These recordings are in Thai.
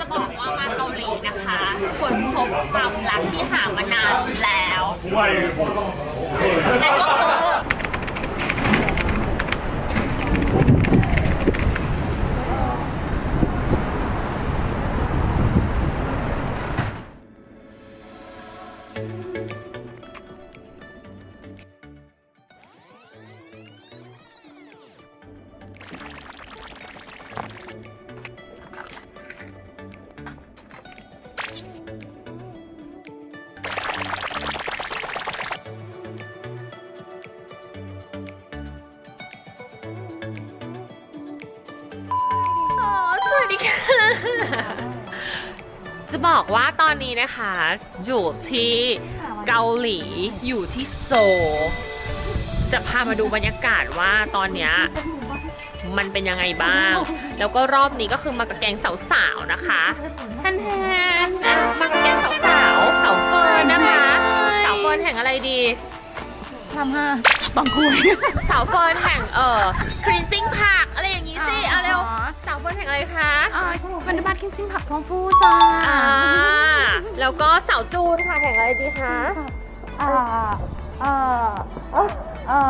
จะบอกว่ามาเกาหลีนะคะคนพบความรักที่หามานานแล้วแต่ก็คือ จะบอกว่าตอนนี้นะคะ อยู่ที่เกาหลีอยู่ที่โซลจะพามาดูบรรยากาศว่าตอนเนี้ยมันเป็นยังไงบ้าง แล้วก็รอบนี้ก็คือมากับแกงสาวๆนะคะท่านแทนอะมากับแกงสาวๆสาวเฟิร์นนะคะสาวเฟิร์นแห่งอะไรดีทำห้าบังคุยสาวเฟิร์นแห่งเอ่อครีนซิ่งผักอะไรอย่างงี้สิเอาเร็ว สาวเฟิร์นแห่งอะไรคะอ่าเป็นบัตรคิสซิ่งผักฟองฟูจ้าอ่าแล้วก็สาวจูนค่ะแห่งอะไรดีคะอ่าอ่าอ่า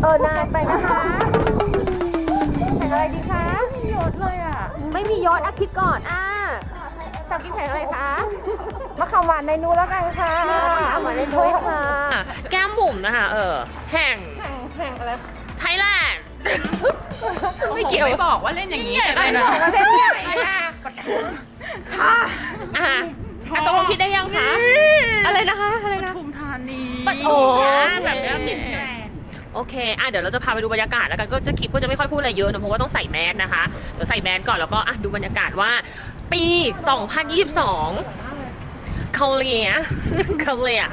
เออนานไปนะคะแห่งอะไรดีคะยศเลยอะ ไม่มียศอะคิดก่อนอ่าสาวกินแห่งอะไรคะมะขามหวานในนูแล้วกันค่ะเอามาในถ้วยค่ะ แก้มบุ๋มนะคะ เออแห่งแข่งแข่งอะไรไทยแลนด์ ไม่เกี่ยวไม่บอกว่าเล่นอย่างนี้นี่จะได้ไม่นะบอกว่าเล่นใหญ่ค่ะอะอะตกลงคิดได้ยังคะ อะไรนะคะ อะไรนะทุมธานีโอ้แบบนี้ติดแกรนโอเค อะ เดี๋ยวเราจะพาไปดูบรรยากาศแล้วกัน ก็จะคลิปก็จะไม่ค่อยพูดอะไรเยอะนะเพราะว่าต้องใส่แมสนะคะ เดี๋ยวใส่แมสก่อนแล้วก็อะดูบรรยากาศว่า ปี 2022 เขาเลียเขาเลีย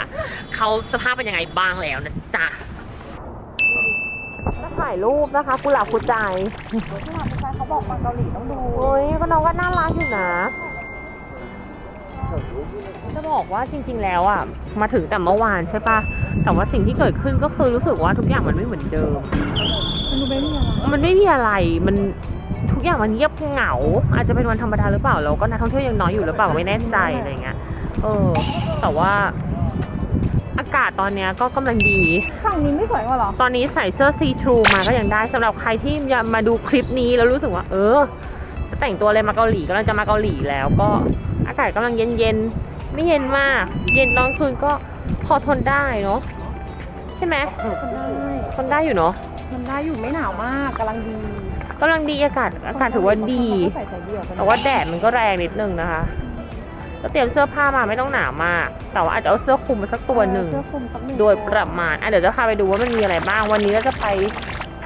เขาสภาพเป็นยังไงบ้างแล้วนะจ๊ะถ่ายรูปนะคะกุหลาบกุใจเขาบอกมาเกาหลีต้องดูโอ้ยก็น้องก็น่ารักอยู่นะ จะบอกว่าจริง ๆ แล้วอะมาถึงแต่เมื่อวานใช่ปะแต่ว่าสิ่งที่เกิดขึ้นก็คือรู้สึกว่าทุกอย่างมันไม่เหมือนเดิม มันดูไม่มีอะไรมันไม่มีอะไรมันทุกอย่างมันเงียบเหงา อาจจะเป็นวันธรรมดาหรือเปล่าแล้วก็นักท่องเที่ยวยังน้อยอยู่หรือเปล่าไม่แน่ใจอะไรเงี้ยเออ แต่ว่าอากาศตอนเนี้ยก็กำลังดี ฝั่งนี้ไม่สวยกว่าหรอ ตอนนี้ใส่เสื้อซีทรูมาก็ยังได้สำหรับใครที่จะมาดูคลิปนี้แล้วรู้สึกว่า เออ จะแต่งตัวอะไรมาเกาหลีกำลังจะมาเกาหลีแล้วก็อากาศกำลังเย็นเย็นๆ ไม่เย็นมาก เย็นตอนคืนก็พอทนได้เนาะใช่ไหมมันได้ทนได้อยู่เนาะมันได้อยู่ไม่หนาวมากกำลังดีกำลังดีอากาศอากาศถือว่าดีใส่ใส่เดี่ยวกันแต่ว่าแดดมันก็แรงนิดนึงนะคะ ก็เตรียมเสื้อผ้ามาไม่ต้องหนาวมาก แต่ว่าอาจจะเอาเสื้อคลุมมาสักตัวหนึ่ง เสื้อคลุมสักหนึ่งโดยประมาณอะเดี๋ยวจะพาไปดูว่ามันมีอะไรบ้าง วันนี้เราจะไป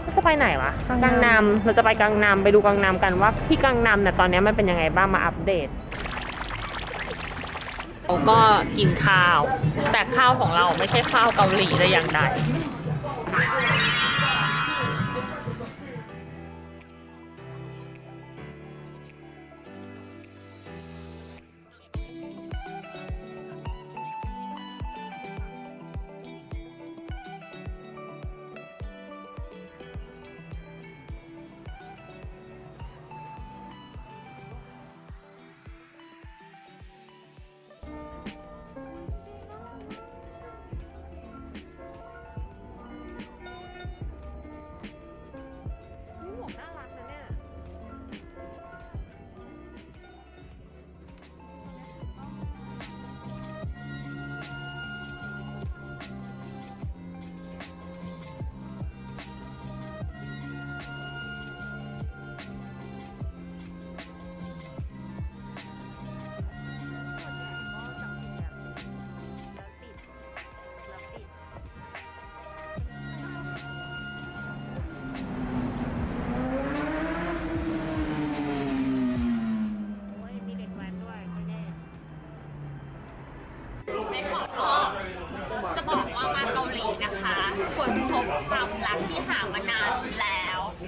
เราจะไปไหนวะกังนำเราจะไปกังนำไปดูกังนำกันว่าที่กังนำเนี่ยตอนนี้มันเป็นยังไงบ้างมาอัปเดตเราก็กินข้าว แต่ข้าวของเราไม่ใช่ข้าวเกาหลีแต่อย่างใด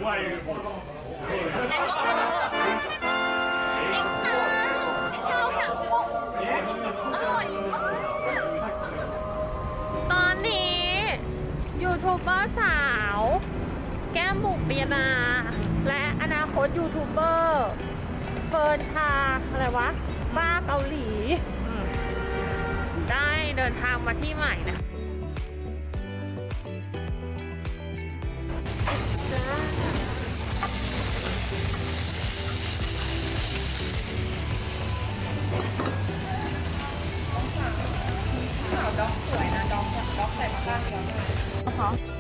แล้วนั่นก็คือไอ้เต้าไอ้เต้าหนังกุ้งอร่อยมากตอนนี้ยูทูบเบอร์สาว แก้มบุกเปียนา และอนาคตยูทูบเบอร์เฟิดินทาอะไรวะ บ้าเกาหลี ได้เดินทางมาที่ใหม่นะ คื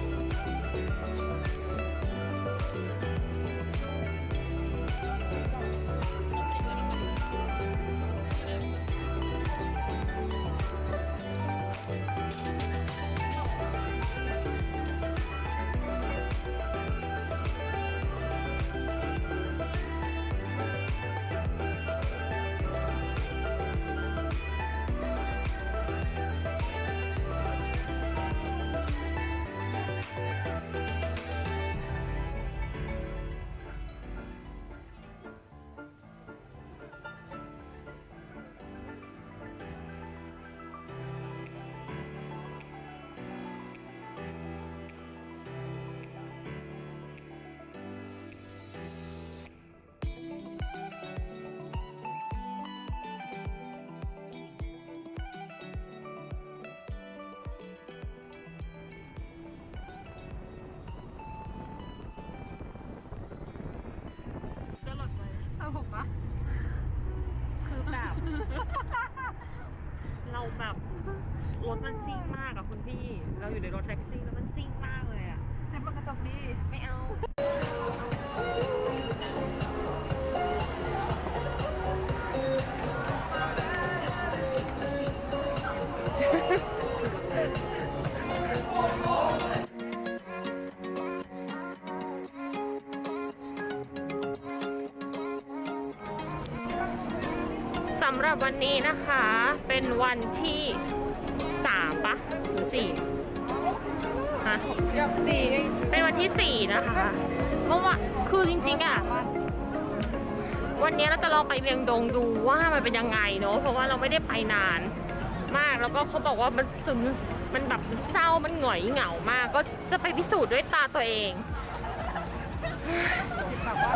รถมันซิ่งมากอะคุณพี่ เราอยู่ในรถแท็กซี่แล้วมันซิ่งมากเลยอะใช้ปากกระจกดี ไม่เอา สำหรับวันนี้นะคะ เป็นวันที่ สามปะหรือสี่ฮะเรียบดีเป็นวันที่สี่นะคะ เพราะว่าคือจริงๆอะวันนี้เราจะลองไปเวียงดงดูว่ามันเป็นยังไงเนอะเพราะว่าเราไม่ได้ไปนานมากแล้วก็เขาบอกว่ามันซึมมันแบบมันเศร้ามันหงอยเหงามาก ก็จะไปพิสูจน์ด้วยตาตัวเอง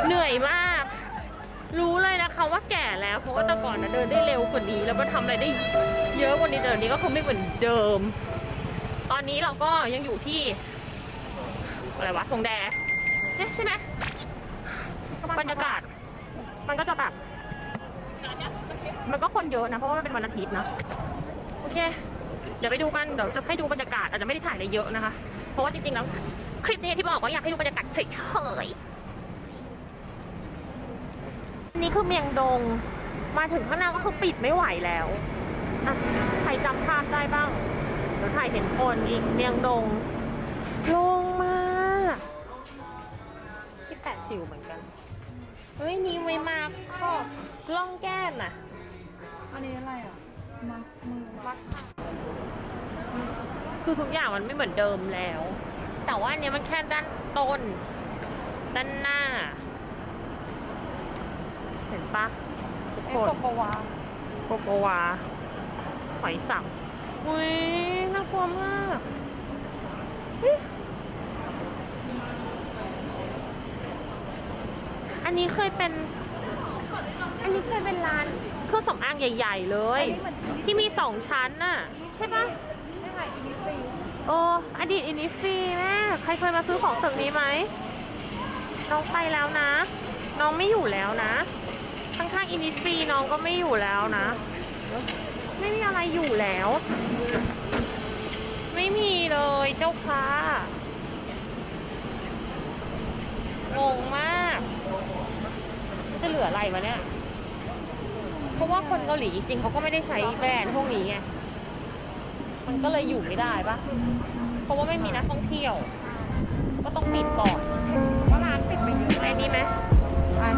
เหนื่อยมาก รู้เลยนะ คะว่าแก่แล้วเพราะว่าแต่ก่อนนะเดินได้เร็วกว่านี้แล้วก็ทำอะไรได้เยอะกว่านี้แต่เดี๋ยวนี้ก็คือไม่เหมือนเดิม ตอนนี้เราก็ยังอยู่ที่ อะไรวะทงแดเนี่ยใช่ไหมบรรยากาศ มันก็จะแบบ มันก็คนเยอะนะ เพราะว่ามันเป็นวันอาทิตย์นะ โอเค เดี๋ยวไปดูกัน เดี๋ยวจะให้ดูบรรยากาศอาจจะไม่ได้ถ่ายอะไรเยอะนะคะ เพราะว่าจริงๆแล้วคลิปนี้ที่บอกว่าอยากให้ดูบรรยากาศเฉยๆ นี่คือเมียงดง มาถึงข้างหน้าก็คือปิดไม่ไหวแล้วอะใครจำภาพได้บ้างเดี๋ยวถ่ายเห็นคนอีกเมียงดงลงมาที่แปดสิวเหมือนกัน เฮ้ย นี่ไม่มากขอบล่องแก้มน่ะ อันนี้อะไรอะมามือวัดคือทุกอย่างมันไม่เหมือนเดิมแล้ว แต่ว่าอันเนี้ยมันแค่ด้านต้น ด้านหน้าเห็น ปะทุกเอ็คนโกโกวาโกโกวาหอยสับอุ้ยน่ากลัวมากเฮ้ยอันนี้เคยเป็น อันนี้เคยเป็นร้านเครื่องสำอางใหญ่ ๆ เลย ที่มีสองชั้นน่ะ ใช่ปะไม่ไหวอินิฟีโอ้อดีตอินิฟีแม่ใครเคยมาซื้อของตึกนี้ไหม น้องไปแล้วนะ น้องไม่อยู่แล้วนะ ข้างๆอินิฟีน้องก็ไม่อยู่แล้วนะ ไม่มีอะไรอยู่แล้ว ไม่มีเลยเจ้าค่ะงงมาก จะเหลืออะไรวะเนี่ย เพราะว่าคนเกาหลีจริงๆเขาก็ไม่ได้ใช้แบรนด์พวกนี้ไง มันก็เลยอยู่ไม่ได้ปะเพราะว่าไม่มีนักท่องเที่ยว ก็ต้องปิดก่อนว่าร้านปิดไปเยอะไอ้นี่ไหมอัน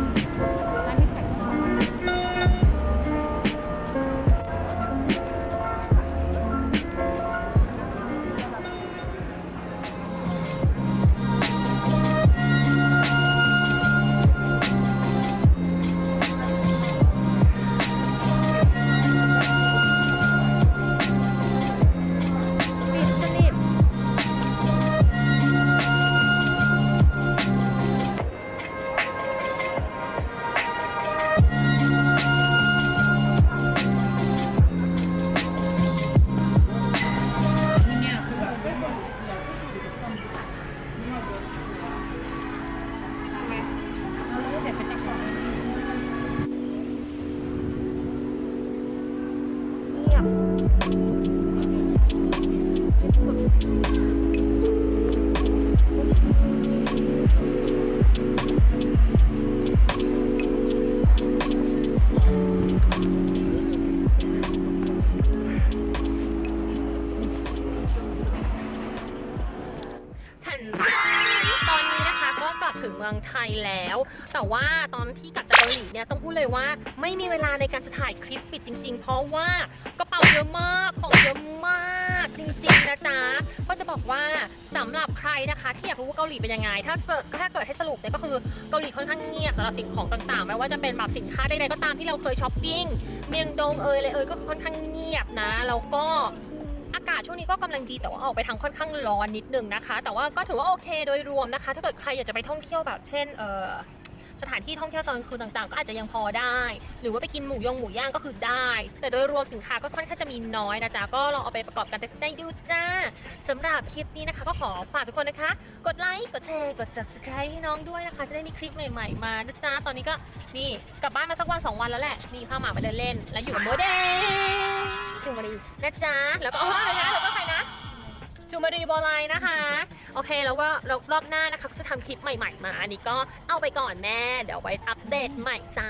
การจะถ่ายคลิปปิดจริง ๆ เพราะว่ากระเป๋าเยอะมากของเยอะมากจริงๆนะจ๊ะก็จะบอกว่าสำหรับใครนะคะ ที่อยากรู้ว่าเกาหลีเป็นยังไง ถ้าเสิร์ชถ้าเกิดให้สรุปเนี่ยก็คือเกาหลีค่อนข้างเงียบสำหรับสิ่งของต่างๆไม่ว่าจะเป็นแบบสินค้าใดๆก็ตามที่เราเคยช้อปปิ้งเมียงดงเอยเลยเอยก็คือค่อนข้างเงียบนะแล้วก็อากาศช่วงนี้ก็กำลังดีแต่ว่าออกไปทางค่อนข้างร้อนนิดนึงนะคะ แต่ว่าก็ถือว่าโอเคโดยรวมนะคะ ถ้าเกิดใครอยากจะไปท่องเที่ยวแบบเช่นเออ สถานที่ท่องเที่ยวตอนกลางคืนต่างๆ ก็อาจจะยังพอได้ หรือว่าไปกินหมูยงหมูย่างก็คือได้ แต่โดยรวมสินค้าก็ค่อนข้างจะมีน้อยนะจ๊ะก็ลองเอาไปประกอบการตัดสินใจดูจ้าสำหรับคลิปนี้นะคะ ก็ขอฝากทุกคนนะคะ กดไลค์กดแชร์กด subscribe ให้น้องด้วยนะคะ จะได้มีคลิปใหม่ ๆ มานะจ๊ะตอนนี้ก็นี่กลับบ้านมาสักวันสองวันแล้วแหละมีพาหมามาเดินเล่น แล้วอยู่กับโมเดลจูมารีนะจ๊ะแล้วก็อ๋อนะแล้วก็ใครนะจูมารีบอลไลน์นะคะ โอเคแล้วก็รอบรอบหน้านะคะก็จะทำคลิปใหม่ ๆ มา อันนี้ก็เอาไปก่อนแม่ เดี๋ยวไว้อัปเดตใหม่จ้า